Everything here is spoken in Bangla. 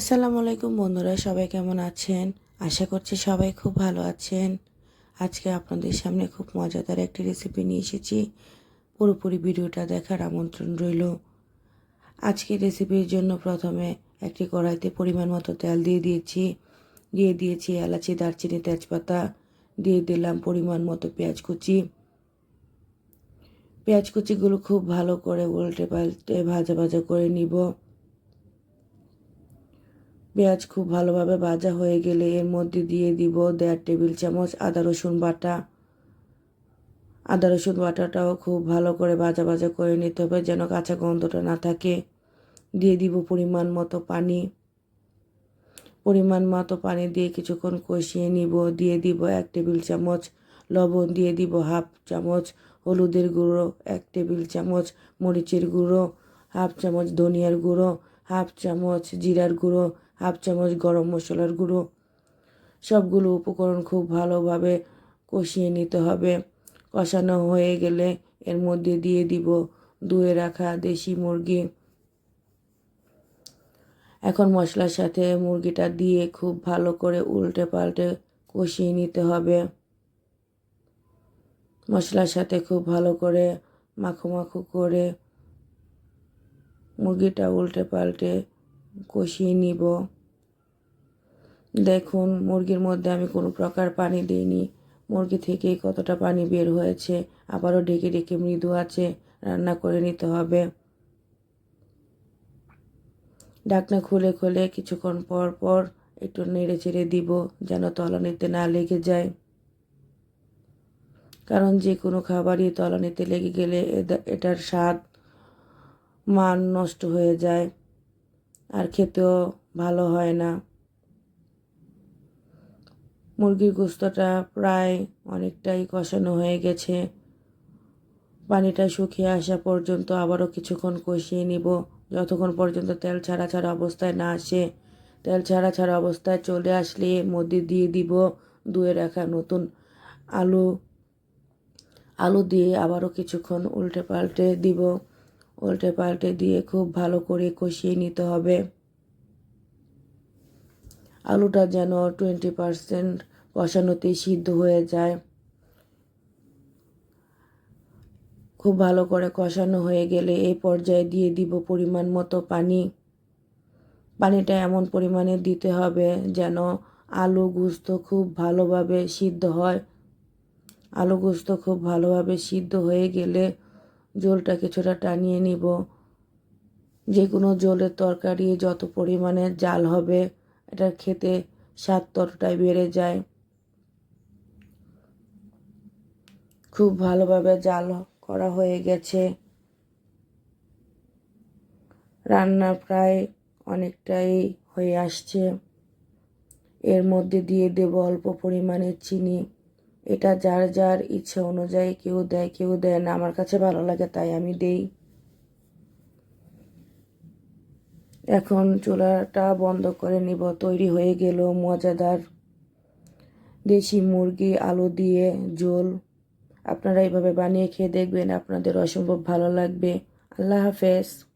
আসসালামু আলাইকুম বন্ধুরা, সবাই কেমন আছেন? আশা করছি সবাই খুব ভালো আছেন। আজকে আপনাদের সামনে খুব মজাদার একটি রেসিপি নিয়ে এসেছি। পুরোপুরি ভিডিওটা দেখার আমন্ত্রণ রইল। আজকে রেসিপির জন্য প্রথমে একটি কড়াইতে পরিমাণ মতো তেল দিয়ে দিয়েছি। দিয়ে দিয়েছি এলাচি, দারচিনি, তেজপাতা। দিয়ে দিলাম পরিমাণ মতো পেঁয়াজ কুচি। পেঁয়াজ কুচিগুলো খুব ভালো করে উল্টে পাল্টে ভাজা ভাজা করে নিব। পেঁয়াজ খুব ভালোভাবে ভাজা হয়ে গেলে এর মধ্যে দিয়ে দিব দেড় টেবিল চামচ আদা রসুন বাটা। আদা রসুন বাটাটাও খুব ভালো করে ভাজা ভাজা করে নিতে হবে যেন কাঁচা গন্ধটা না থাকে। দিয়ে দিব পরিমাণ মতো পানি। পরিমাণ মতো পানি দিয়ে কিছুক্ষণ কষিয়ে নিব। দিয়ে দিব এক টেবিল চামচ লবণ, দিয়ে দিব হাফ চামচ হলুদের গুঁড়ো, এক টেবিল চামচ মরিচের গুঁড়ো, হাফ চামচ ধনিয়ার গুঁড়ো, হাফ চামচ জিরার গুঁড়ো হাফ চামচ গরম মশলার গুঁড়ো। সবগুলো উপকরণ খুব ভালোভাবে কষিয়ে নিতে হবে। কষানো হয়ে গেলে এর মধ্যে দিয়ে দিব ধুয়ে রাখা দেশি মুরগি। এখন মশলার সাথে মুরগিটা দিয়ে খুব ভালো করে উল্টে পাল্টে কষিয়ে নিতে হবে। মশলার সাথে খুব ভালো করে মাখো মাখো করে মুরগিটা উল্টে পাল্টে কষিয়ে নিব। দেখুন, মুরগির মধ্যে আমি কোনো প্রকার পানি দিইনি। মুরগি থেকেই কতটা পানি বের হয়েছে, আবারও ঢেকে ঢেকে মৃদু আছে রান্না করে নিতে হবে। ডাকনা খুলে খুলে কিছুক্ষণ পর পর একটু নেড়ে চেড়ে দিব যেন তলানিতে না লেগে যায়। কারণ যে কোনো খাবারই তলানিতে লেগে গেলে এটার স্বাদ, মান নষ্ট হয়ে যায়। আর খেতেও ভালো হয় না। মুরগির গোস্তটা প্রায় অনেকটাই কষানো হয়ে গেছে। পানিটা শুকিয়ে আসা পর্যন্ত আবারও কিছুক্ষণ কষিয়ে নিব। যতক্ষণ পর্যন্ত তেল ছাড়া ছাড়া অবস্থায় না আসে, তেল ছাড়া ছাড়া অবস্থায় চলে আসলে মধ্যে দিয়ে দিব ধুয়ে রাখা নতুন আলু। আলু দিয়ে আবারও কিছুক্ষণ উল্টে পাল্টে দিব। উল্টে পাল্টে দিয়ে খুব ভালো করে কষিয়ে নিতে হবে। আলুটা যেন টোয়েন্টি পারসেন্ট কষানোতেই সিদ্ধ হয়ে যায়। খুব ভালো করে কষানো হয়ে গেলে এই পর্যায়ে দিয়ে দিব পরিমাণ মতো পানি। পানিটা এমন পরিমাণে দিতে হবে যেন আলু গুস্ত খুব ভালোভাবে সিদ্ধ হয়। আলু গুস্ত খুব ভালোভাবে সিদ্ধ হয়ে গেলে জলটা কিছুটা টানিয়ে নিব। যে কোনো জলের তরকারি যত পরিমাণে জাল হবে, এটা খেতে স্বাদ ততটাই বেড়ে যায়। খুব ভালোভাবে জাল করা হয়ে গেছে। রান্না প্রায় অনেকটাই হয়ে আসছে। এর মধ্যে দিয়ে দেব অল্প পরিমাণে চিনি। এটা যার যার ইচ্ছা অনুযায়ী কেউ দেয় কেউ দেয় না। আমার কাছে ভালো লাগে, তাই আমি দেই। এখন চুলাটা বন্ধ করে নিব। তৈরি হয়ে গেল মজাদার দেশি মুরগি, আলু দিয়ে ঝোল। আপনারা এইভাবে বানিয়ে খেয়ে দেখবেন আপনাদের অসম্ভব ভালো লাগবে। আল্লাহ হাফেজ।